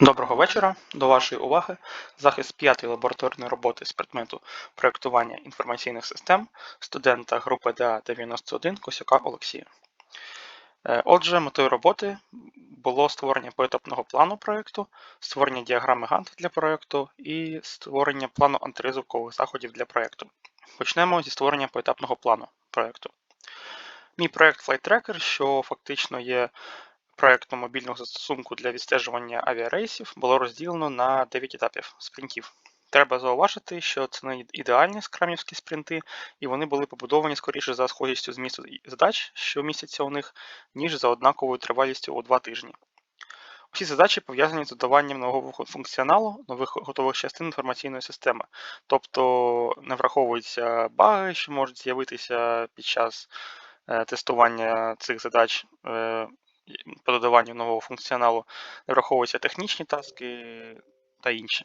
Доброго вечора. До вашої уваги захист п'ятої лабораторної роботи з предмету проєктування інформаційних систем студента групи ДА 91 Косюка Олексія. Е, Отже, метою роботи було створення поетапного плану проєкту, створення діаграми Гант для проєкту і створення плану антиризикових заходів для проєкту. Почнемо зі створення поетапного плану проєкту. Мій проєкт Flight Tracker, що фактично є проєкту мобільного застосунку для відстежування авіарейсів було розділено на 9 етапів спринтів. Треба зауважити, що це не ідеальні скрамівські спринти, і вони були побудовані скоріше за схожістю змісту задач, що містяться у них, ніж за однаковою тривалістю у 2 тижні. Усі задачі пов'язані з додаванням нового функціоналу, нових готових частин інформаційної системи, тобто не враховуються баги, що можуть з'явитися під час е, тестування цих задач е, по додаванню нового функціоналу, не враховуються технічні таски та інші.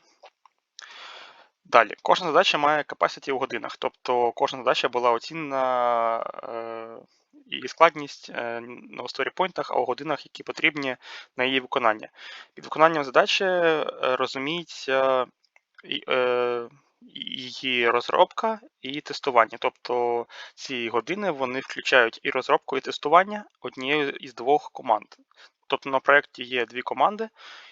Далі, кожна задача має capacity у годинах, тобто кожна задача була оцінена е, і складність е, на сторіпойнтах, а у годинах, які потрібні на її виконання. Під виконанням задачі е, розуміється е, її розробка і тестування. Тобто ці години вони включають і розробку, і тестування однієї із двох команд. Тобто на проєкті є дві команди,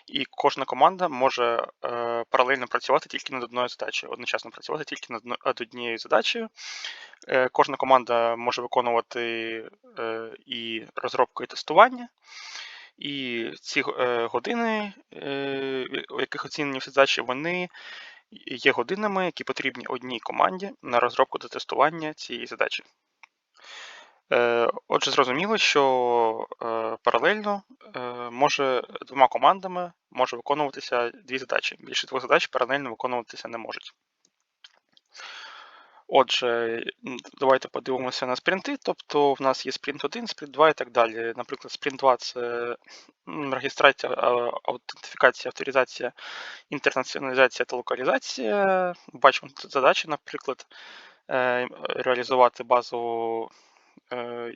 і кожна команда може е, паралельно працювати тільки над одною задачею, одночасно працювати тільки над однією задачею. Е, Кожна команда може виконувати е, і розробку, і тестування. І ці е, години, е, у яких оцінені всі задачі, вони є годинами, які потрібні одній команді на розробку та тестування цієї задачі. Е, отже, зрозуміло, що е, паралельно е, може двома командами може виконуватися дві задачі. Більше двох задач паралельно виконуватися не можуть. Отже, давайте подивимося на спринти. Тобто в нас є спринт 1, спринт 2 і так далі. Наприклад, спринт 2 це реєстрація, аутентифікація, авторизація, інтернаціоналізація та локалізація. Бачимо тут задачі, наприклад, е, реалізувати базову е,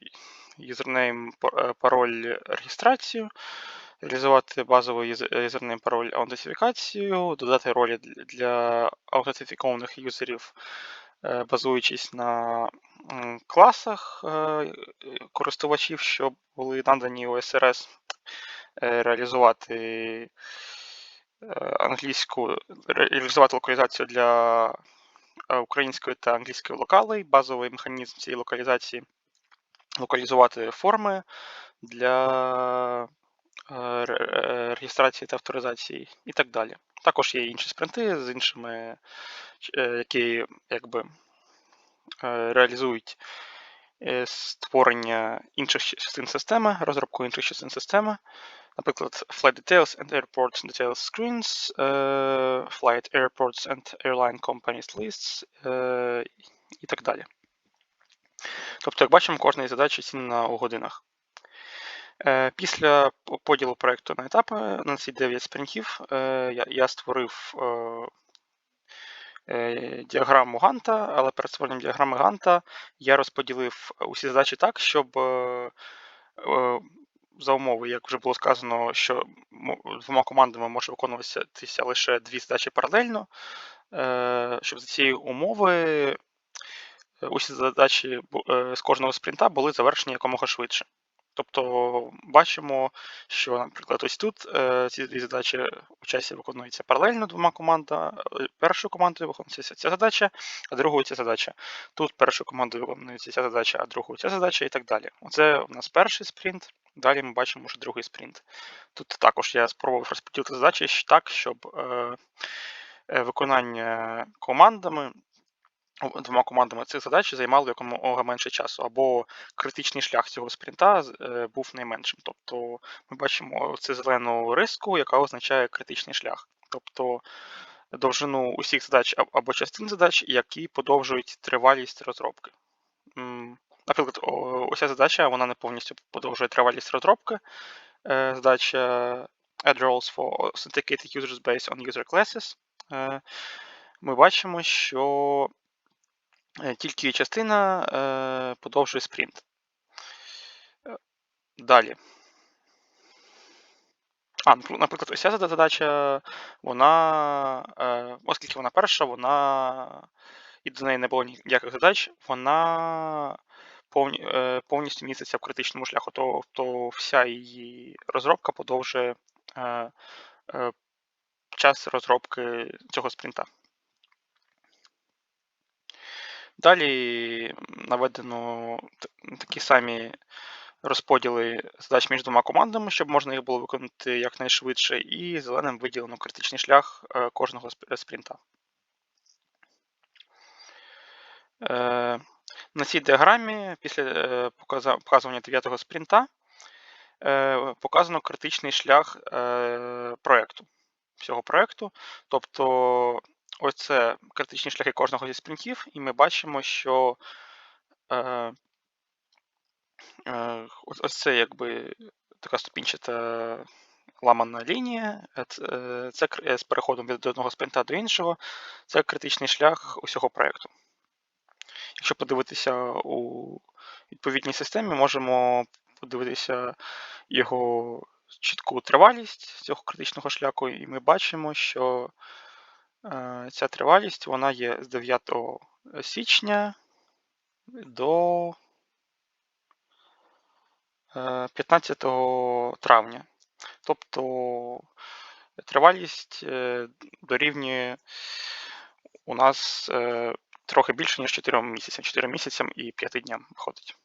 юзернейм, е, пароль реєстрацію, реалізувати базовий юзернейм, пароль аутентифікацію, додати ролі для аутентифікованих юзерів. Е, базуючись на класах е, користувачів, що були надані у СРС, е, реалізувати англійську, реалізувати локалізацію для української та англійської локалей, базовий механізм цієї локалізації, локалізувати форми для реєстрації та авторизації і так далі. Також є інші спринти з іншими, е, які якби е, реалізують е, створення інших частин системи, розробку інших частин системи. Наприклад, Flight Details and Airport Details Screens, Flight Airports and Airline Companies Lists і так далі. Тобто, як бачимо, кожна із задач оцінена у годинах. Е, після поділу проєкту на етапи на ці 9 спринтів е, я створив е, діаграму Ганта, але перед створенням діаграми Ганта я розподілив усі задачі так, щоб за умови, як вже було сказано, що двома командами може виконуватися лише дві задачі паралельно, щоб за цієї умови усі задачі з кожного спринта були завершені якомога швидше. Тобто бачимо, що, наприклад, ось тут е, ці дві задачі у часі виконуються паралельно двома командами. Е, першою командою виконується ця задача, а другою ця задача. Тут першою командою виконується ця задача, а другою ця задача і так далі. Оце у нас перший спринт. Далі ми бачимо вже другий спринт. Тут також я спробував розподілити задачі так, щоб е, виконання командами двома командами цих задач займало якомога менше часу, або критичний шлях цього спринта е, був найменшим. Тобто ми бачимо цю зелену риску, яка означає критичний шлях. Тобто довжину усіх задач або частин задач, які подовжують тривалість розробки. Наприклад, ось задача вона не повністю подовжує тривалість розробки. Е, задача add roles for authenticated users based on user classes. Е, ми бачимо, що тільки частина е, подовжує спринт. Е, далі. А, наприклад, ось ця задача, вона, е, оскільки вона перша, вона і до неї не було ніяких задач, вона повні, е, повністю міститься в критичному шляху, то, то вся її розробка подовжує е, е, час розробки цього спринта. Далі наведено такі самі розподіли задач між двома командами, щоб можна їх було виконати якнайшвидше, і зеленим виділено критичний шлях е, кожного спринта. Е, На цій діаграмі після е, показування 9-го спринта е, показано критичний шлях е, проекту, всього проекту. Тобто, ось це критичні шляхи кожного зі спринтів, і ми бачимо, що е, е, ось це якби така ступінчата ламана лінія. е, е, Це е, з переходом від одного спринта до іншого. Це критичний шлях усього проекту. Якщо подивитися у відповідній системі, можемо подивитися його чітку тривалість цього критичного шляху, і ми бачимо, що е, ця тривалість вона є з 9 січня до е, 15 травня. Тобто тривалість е, дорівнює у нас е, трохи більше, ніж 4 місяцям, 4 місяцям і 5 дням виходить.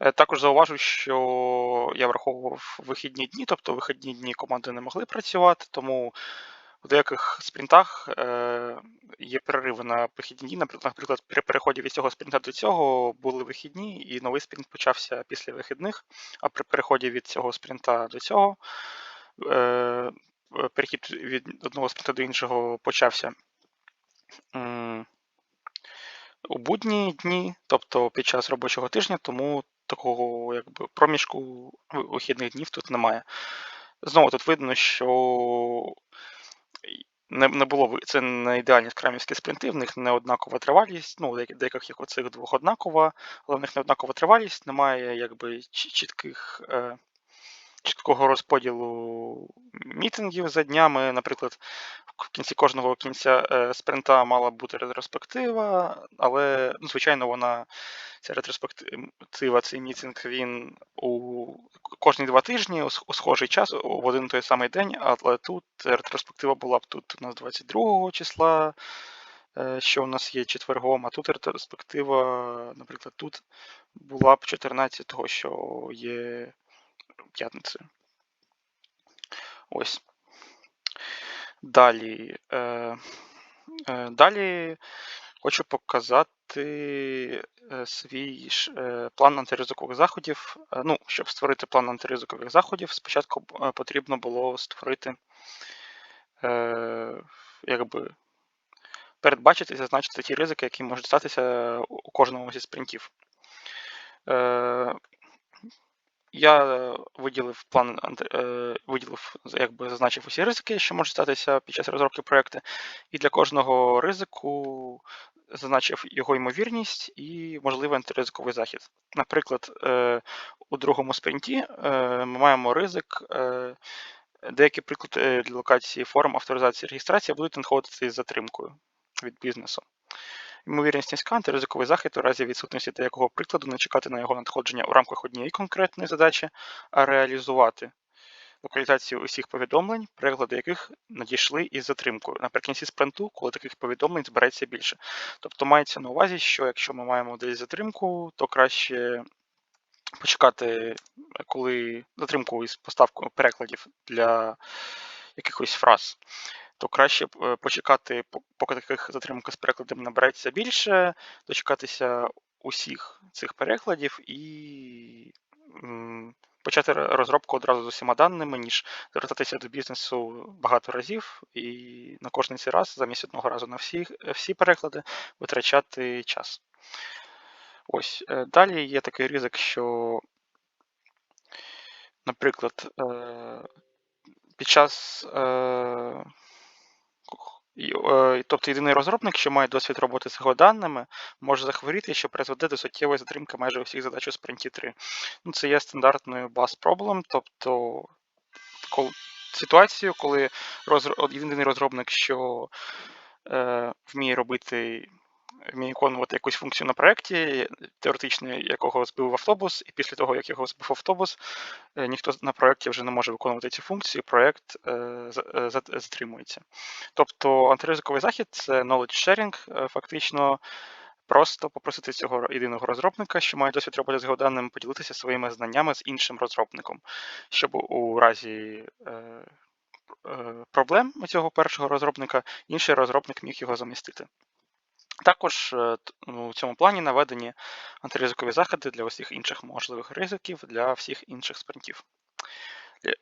Е, Також зауважу, що я враховував вихідні дні, тобто вихідні дні команди не могли працювати, тому в деяких спринтах е, є перериви на вихідні дні. Наприклад, наприклад, при переході від цього спринта до цього були вихідні, і новий спринт почався після вихідних, а при переході від цього спринта до цього е, перехід від одного спринта до іншого почався у будні дні, тобто під час робочого тижня, тому такого якби проміжку вихідних днів тут немає. Знову тут видно, що не, не було це не ідеальні скрамівські спринти, в них не однакова тривалість. Ну, деяких як оцих двох однакова, але в них не однакова тривалість, немає якби чітких. Е, Чіткого розподілу мітингів за днями. Наприклад, в кінці кожного кінця е, спринта мала бути ретроспектива, але, ну, звичайно, вона ця ретроспектива, цей мітинг, він у кожні два тижні у схожий час, в один той самий день, але тут ретроспектива була б тут у нас 22 числа, е, що у нас є четвергом, а тут ретроспектива, наприклад, тут була б 14-го, що є п'ятницею. Ось. Далі. Е, е, далі хочу показати е, свій план антиризикових заходів. Ну, щоб створити план антиризикових заходів, спочатку потрібно було створити, якби, передбачити і зазначити ті ризики, які можуть статися у кожному зі спринтів. Е, я виділив план, е, виділив, якби зазначив усі ризики, що можуть статися під час розробки проекту, і для кожного ризику зазначив його ймовірність і можливий антиризиковий захід. Наприклад, е, у другому спринті е, ми маємо ризик. е, Деякі приклади для локації форм авторизації реєстрації будуть надходити з затримкою від бізнесу. Ймовірність низька, антиризиковий захід у разі відсутності деякого прикладу не чекати на його надходження у рамках однієї конкретної задачі, а реалізувати локалізацію усіх повідомлень, переклади яких надійшли із затримкою наприкінці спринту, коли таких повідомлень збереться більше. Тобто мається на увазі, що якщо ми маємо десь затримку, то краще почекати, коли затримку із поставкою перекладів для якихось фраз то краще е, почекати, поки таких затримок з перекладом набереться більше, дочекатися усіх цих перекладів і почати розробку одразу з усіма даними, ніж звертатися до бізнесу багато разів, і на кожний цей раз, замість одного разу на всі, всі переклади, витрачати час. Ось. Е, далі є такий ризик, що, наприклад, е, під час тобто єдиний розробник, що має досвід роботи з його даними, може захворіти, що призведе до суттєвої затримки майже усіх задач у спринті 3. Ну, Це є стандартною bus problem, тобто ситуацію, коли розр... єдиний розробник, що е, вміє робити, вміє виконувати якусь функцію на проєкті, теоретично якого збив автобус, і після того, як його збив автобус, е, ніхто на проєкті вже не може виконувати цю функцію, проєкт е, е, за- затримується. Тобто антиризиковий захід це knowledge sharing, фактично. Просто попросити цього єдиного розробника, що має досвід роботи з геоданими, поділитися своїми знаннями з іншим розробником, щоб у разі проблем у цього першого розробника інший розробник міг його замістити. Також е, т- ну, у цьому плані наведені антиризикові заходи для усіх інших можливих ризиків для всіх інших спринтів.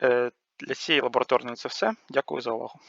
Е, Для цієї лабораторної це все. Дякую за увагу.